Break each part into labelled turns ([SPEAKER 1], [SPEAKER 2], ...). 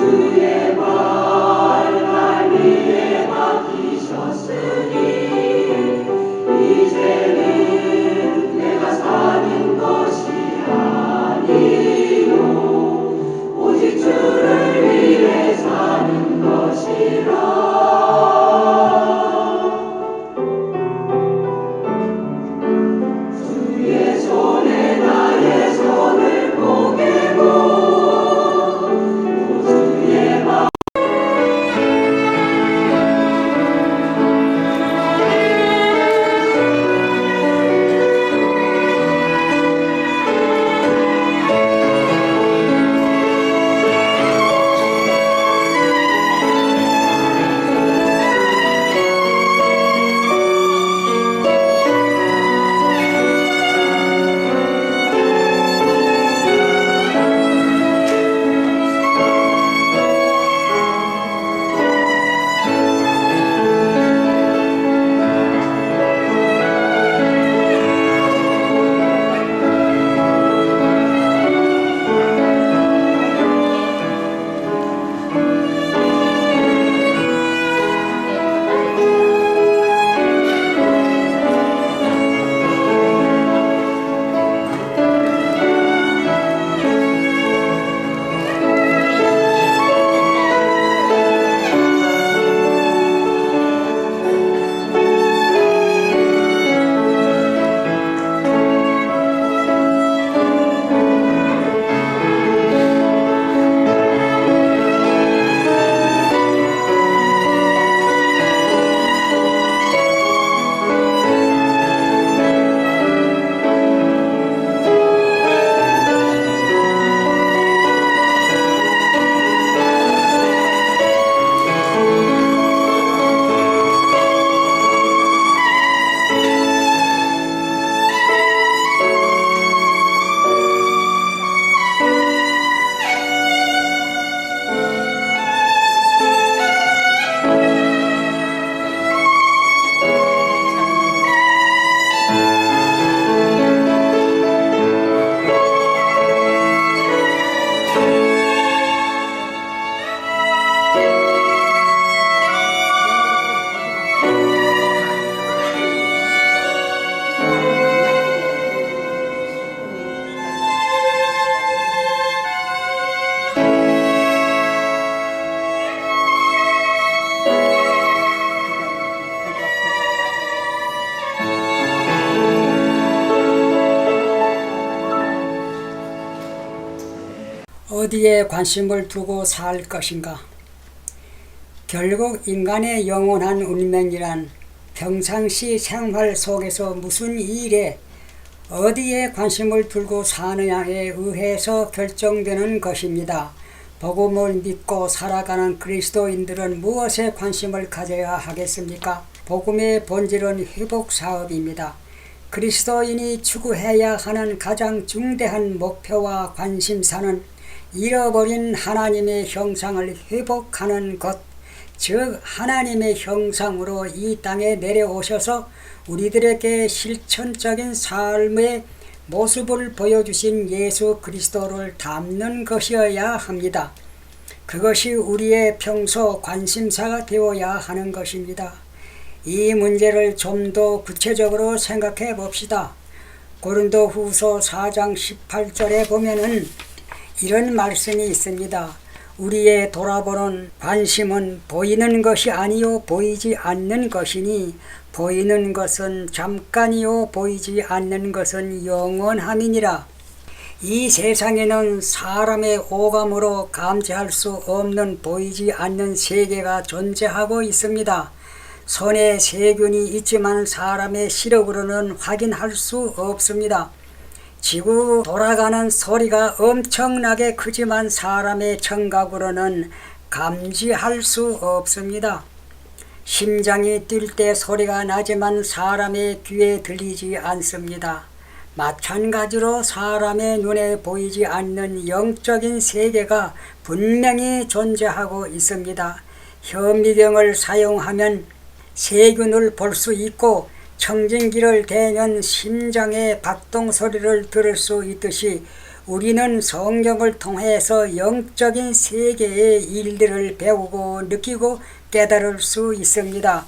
[SPEAKER 1] Aleluia. 어디에 관심을 두고 살 것인가? 결국 인간의 영원한 운명이란 평상시 생활 속에서 무슨 일에 어디에 관심을 두고 사느냐에 의해서 결정되는 것입니다. 복음을 믿고 살아가는 그리스도인들은 무엇에 관심을 가져야 하겠습니까? 복음의 본질은 회복 사업입니다. 그리스도인이 추구해야 하는 가장 중대한 목표와 관심사는 잃어버린 하나님의 형상을 회복하는 것, 즉 하나님의 형상으로 이 땅에 내려오셔서 우리들에게 실천적인 삶의 모습을 보여주신 예수 그리스도를 담는 것이어야 합니다. 그것이 우리의 평소 관심사가 되어야 하는 것입니다. 이 문제를 좀 더 구체적으로 생각해 봅시다. 고린도 후서 4장 18절에 보면은 이런 말씀이 있습니다. 우리의 돌아보는 관심은 보이는 것이 아니요 보이지 않는 것이니 보이는 것은 잠깐이요 보이지 않는 것은 영원함이니라. 이 세상에는 사람의 오감으로 감지할 수 없는 보이지 않는 세계가 존재하고 있습니다. 손에 세균이 있지만 사람의 시력으로는 확인할 수 없습니다. 지구 돌아가는 소리가 엄청나게 크지만 사람의 청각으로는 감지할 수 없습니다. 심장이 뛸 때 소리가 나지만 사람의 귀에 들리지 않습니다. 마찬가지로 사람의 눈에 보이지 않는 영적인 세계가 분명히 존재하고 있습니다. 현미경을 사용하면 세균을 볼 수 있고 청진기를 대면 심장의 박동 소리를 들을 수 있듯이 우리는 성경을 통해서 영적인 세계의 일들을 배우고 느끼고 깨달을 수 있습니다.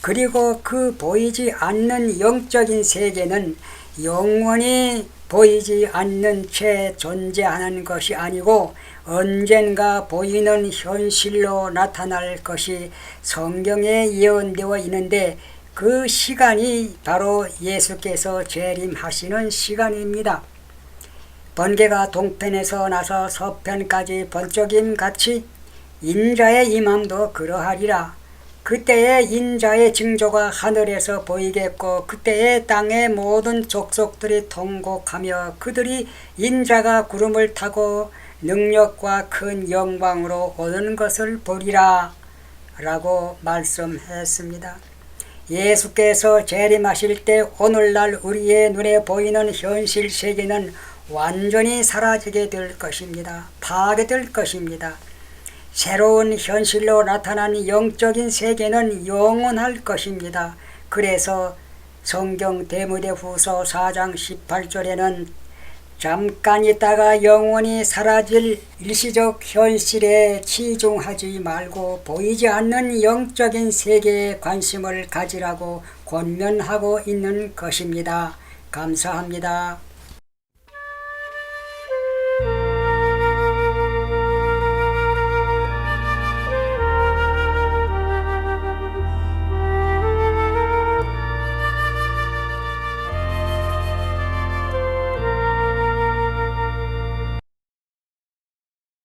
[SPEAKER 1] 그리고 그 보이지 않는 영적인 세계는 영원히 보이지 않는 채 존재하는 것이 아니고 언젠가 보이는 현실로 나타날 것이 성경에 예언되어 있는데 그 시간이 바로 예수께서 재림하시는 시간입니다. 번개가 동편에서 나서 서편까지 번쩍임 같이 인자의 임함도 그러하리라. 그때의 인자의 징조가 하늘에서 보이겠고 그때의 땅의 모든 족속들이 통곡하며 그들이 인자가 구름을 타고 능력과 큰 영광으로 오는 것을 보리라 라고 말씀했습니다. 예수께서 재림하실 때 오늘날 우리의 눈에 보이는 현실 세계는 완전히 사라지게 될 것입니다. 파괴될 것입니다. 새로운 현실로 나타난 영적인 세계는 영원할 것입니다. 그래서 성경 대무대 후서 4장 18절에는 잠깐 있다가 영원히 사라질 일시적 현실에 치중하지 말고 보이지 않는 영적인 세계에 관심을 가지라고 권면하고 있는 것입니다. 감사합니다.